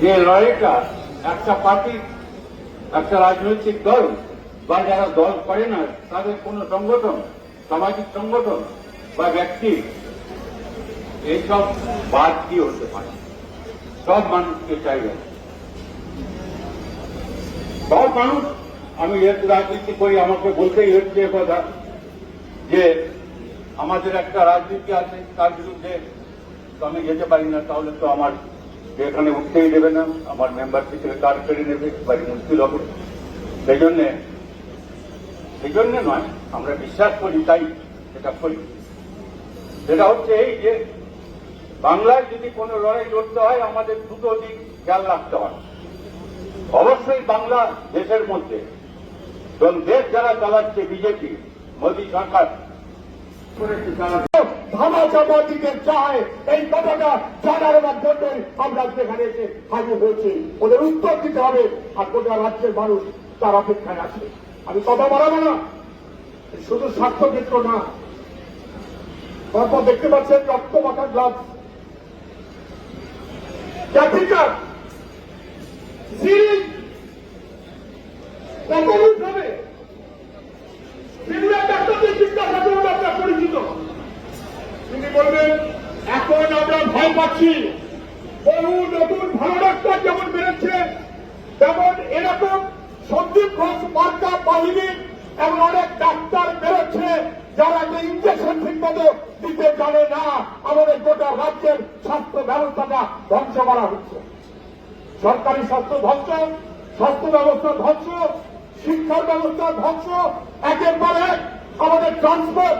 যে লড়াইটা একটা পার্টি, একটা রাজনৈতিক দল বা যারা দল করে না, তাদের কোনো সংগঠন, সামাজিক সংগঠন বা ব্যক্তি, এইসব বাদ দিয়ে হতে পারে। সব মানুষকে চাইবে। সব মানুষ, আমি এর রাজনীতি করি, আমাকে বলতেই হচ্ছে কথা, যে আমাদের একটা রাজনীতি আছে, তার বিরুদ্ধে তো আমি যেতে পারি না, তাহলে তো আমার এখানে উঠতেই দেবে না, আমার মেম্বারশিপ থেকে কার্ড কেড়ে নেবে, বাড়ি মুশকিল হবে। সেই জন্যে সেই জন্যে নয়, আমরা বিশ্বাস করি, তাই সেটা করি। সেটা হচ্ছে এই যে, বাংলায় যদি কোনো লড়াই লড়তে হয়, আমাদের দুটো দিক খেয়াল রাখতে হয় অবশ্যই বাংলা দেশের মধ্যে, এবং দেশ যারা চালাচ্ছে, বিজেপি, মোদী সরকার করেছে যারা ধামা দিতে চায়, এই কথাটা জানার মাধ্যমে আমরা সেখানে এসে হাজির হয়েছি। ওদের উত্তর দিতে হবে। আর গোটা রাজ্যের মানুষ তার অপেক্ষায় আছে। আমি কথা বাড়াবো না। শুধু স্বার্থক্ষেত্র না। তারপর দেখতে পাচ্ছেন রক্ত মাখা গ্লাভ ক্যাথিটার সিরিজ বলবেন এখন আমরা ভয় পাচ্ছি। বহু নতুন ভালো ডাক্তার যেমন বেরোচ্ছে, তেমন এরকম সন্দীপ ঘোষ মার্কা বাহিনী এমন অনেক ডাক্তার বেরোচ্ছে যারা যে ইঞ্জেকশন ঠিক মতো দিতে জানে না। আমাদের গোটা রাজ্যের স্বাস্থ্য ব্যবস্থাটা ধ্বংস করা হচ্ছে। সরকারি স্বাস্থ্য ধ্বংস, স্বাস্থ্য ব্যবস্থা ধ্বংস, শিক্ষার ব্যবস্থা ধ্বংস। একের পর এক আমাদের ট্রান্সপোর্ট